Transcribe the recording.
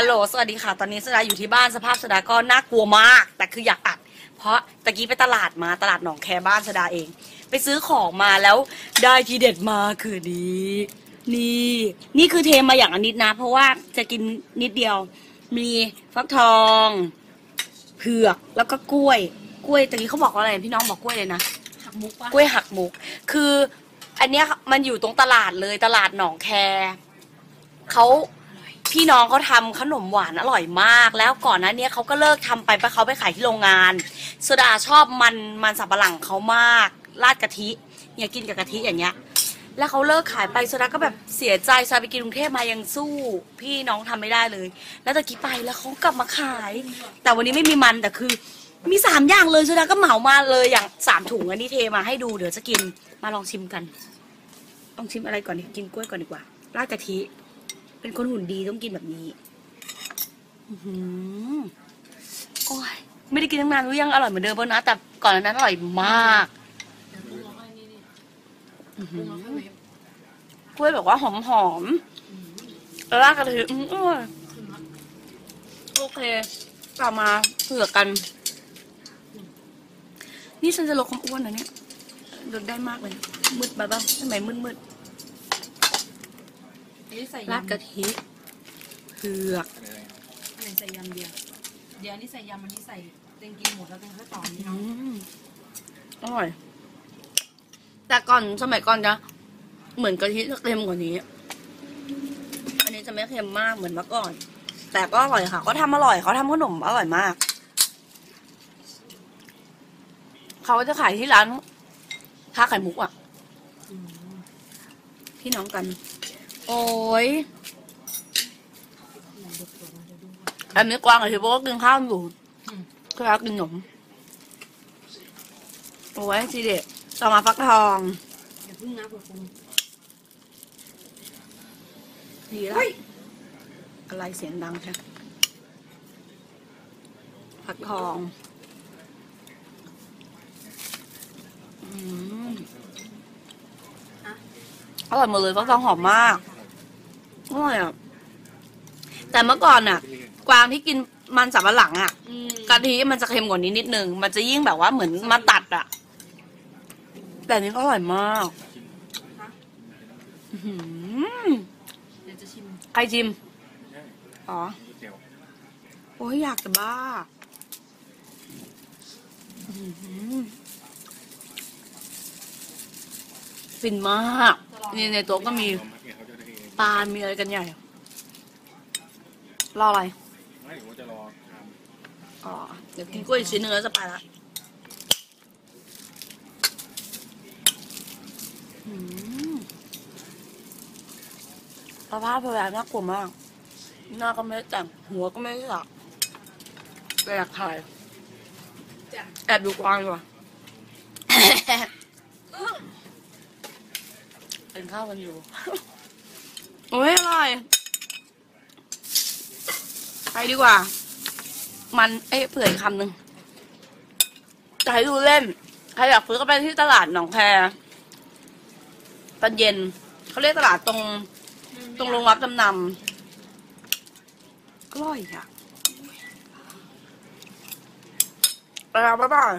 ฮัลโหล สวัสดีค่ะ ตอนนี้สดาอยู่ที่บ้านสภาพสดาก็น่ากลัวมาก แต่คืออยากอัด เพราะตะกี้ไปตลาดมาตลาดหนองแคบ้านสดาเอง ไปซื้อของมาแล้วได้ทีเด็ดมาคือนี้นี่นี่คือเทมาอย่างอันนิดนะ เพราะว่าจะกินนิดเดียว มีฟักทองเผือกแล้วก็กล้วย กล้วยตะกี้เขาบอกว่าอะไรพี่น้องบอกกล้วยเลยนะหักมุกปะกล้วยหักมุก คือ อันเนี้ยมันอยู่ตรงตลาดเลยตลาดหนองแคเขา พี่น้องเขาทำขนมหวานอร่อยมาก แล้วก่อนหน้าเนี้ยเขาก็เลิกทำไปเพราะเขาไปขายที่โรงงานโซดาชอบมันมันสับปะหลังเขามากราดกะทิเนี่ยกินกับกะทิอย่างเงี้ย แล้วเขาเลิกขายไปโซดาก็แบบเสียใจซาไปกินกรุงเทพมายังสู้ พี่น้องทำไม่ได้เลย แล้วตะกี้ไปแล้วเขากลับมาขาย แต่วันนี้ไม่มีมันแต่คือ มีสามอย่างเลยโซดาก็เหมามาเลยอย่างสามถุงอันนี้เทมาให้ดูเดี๋ยวจะกินมาลองชิมกันลองชิมอะไรก่อนดีกินกล้วยก่อนดีกว่าราดกะทิ เป็นคนหุ่นดีต้องกินแบบนี้อื้อหือโอ้ยไม่ได้กินตั้งนานรู้ยังอร่อยเหมือนเดิมแล้วนะแต่ก่อนนั้นอร่อยมากเดี๋ยวปรุงแล้วค่อยนี่นี่อื้อปหืรุองแล้วค่อยเวฟกล้วยแบบว่าหอมหอมราดกระทิอืมอร่อโอเคกลับมาเผื่อกัน นี่ฉันจะลดความอ้วนนะเนี่ยลดได้มากเลยมืดไปบ้างทำไมมืดมืด นนี้ใส่ๆราดยำกะทิเผือกอันไหนใส่ยำเดียวเดี๋ยวอันนี้ใส่ยำอันนี้ใส่เต็งกินหมดแล้วเต็งก็ต่อนี้อืเนาะมอร่อย แต่ก่อนสมัยก่อนจะเหมือนกะทิจะเค็มกว่านี้ อันนี้จะไม่เค็มมากเหมือนเมื่อก่อน แต่ก็อร่อยค่ะเขาทำอร่อยเขาทำขนมอร่อยมากเขาจะขายที่ร้านท่าไข่มุกอะ อืมพี่น้องกัน โอ้ยเดี๋ยวเดี๋ยวเดี๋ยวเดี๋ยวดูอันนี้กวางกับทีโบก็กินข้าวอยู่อืมก็รักกินขนมโอ้ยทีเด็ดต่อมาฟักทองอย่าเพึ่งนะเผื่อปรุงดีแล้วอะไรเสียงดังใช่ฟักทองอืมอะอร่อยหมดเลยฟักทองหอมมาก อร่อยอะ แต่เมื่อก่อนอะ กวางที่กินมันสับปะหลังอะอืมกะทิมันจะเค็มกว่านี้นิดนึง มันจะยิ่งแบบว่าเหมือนมาตัดอะ แต่อันนี้ก็อร่อยมากฮะอื้อหือเดี๋ยวจะชิมใครชิม อ๋อ โอ้ยอยากจะบ้าอื้อหือฟินมาก นี่ในโต๊ะก็มีป ลามีอะไรกันใหญ่ รออะไร ไม่ผมจะรอทอ๋อ เดี๋ยวกินกล้วยอีกชิ้นหนึงแล้วจะไปละอืมสภาพแผลน่ากลัวมาก หน้าก็ไม่ได้แต่ง หัวก็ไม่ได้สักแต่อยากถ่าย จ้ะ แอบดูกวางดีกว่า เป็นข้าวกันอยู่ โอ้ยอร่อย ไปดีกว่า มันเอ้ยเผื่ออีกคำหนึ่งจะให้ดูเล่น ใครอยากซื้อก็ไปที่ตลาดหนองแคตอนเย็น เขาเรียกตลาดตรง ตรงโรงรับจำนำอร่อยอะไปแล้วบ๊ายบาย